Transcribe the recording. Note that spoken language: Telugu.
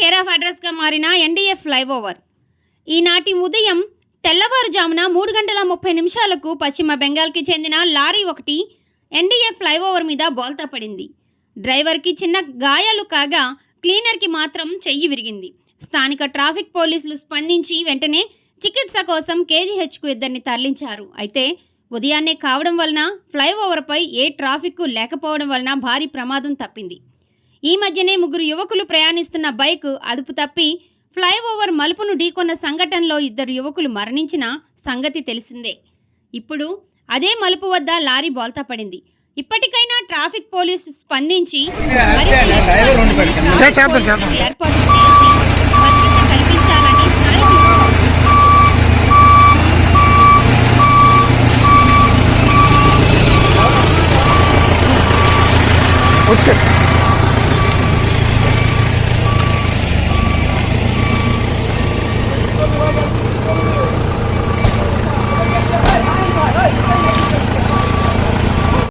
కేర్ ఆఫ్ అడ్రస్గా మారిన ఎన్డీఏ ఫ్లైఓవర్ ఈనాటి ఉదయం తెల్లవారుజామున మూడు గంటల ముప్పై నిమిషాలకు పశ్చిమ బెంగాల్కి చెందిన లారీ ఒకటి ఎన్డీఏ ఫ్లైఓవర్ మీద బోల్తా పడింది. డ్రైవర్కి చిన్న గాయాలు కాగా క్లీనర్కి మాత్రం చెయ్యి విరిగింది. స్థానిక ట్రాఫిక్ పోలీసులు స్పందించి వెంటనే చికిత్స కోసం కేజీహెచ్కు ఇద్దరిని తరలించారు. అయితే ఉదయాన్నే కావడం వలన ఫ్లైఓవర్పై ఏ ట్రాఫిక్ లేకపోవడం వలన భారీ ప్రమాదం తప్పింది. ఈ మధ్యనే ముగ్గురు యువకులు ప్రయాణిస్తున్న బైక్ అదుపు తప్పి ఫ్లైఓవర్ మలుపును ఢీకొన్న సంఘటనలో ఇద్దరు యువకులు మరణించిన సంగతి తెలిసిందే. ఇప్పుడు అదే మలుపు వద్ద లారీ బోల్తా పడింది. ఇప్పటికైనా ట్రాఫిక్ పోలీసు స్పందించి. ఏర్పాటు చేసి భద్రత కల్పించాలని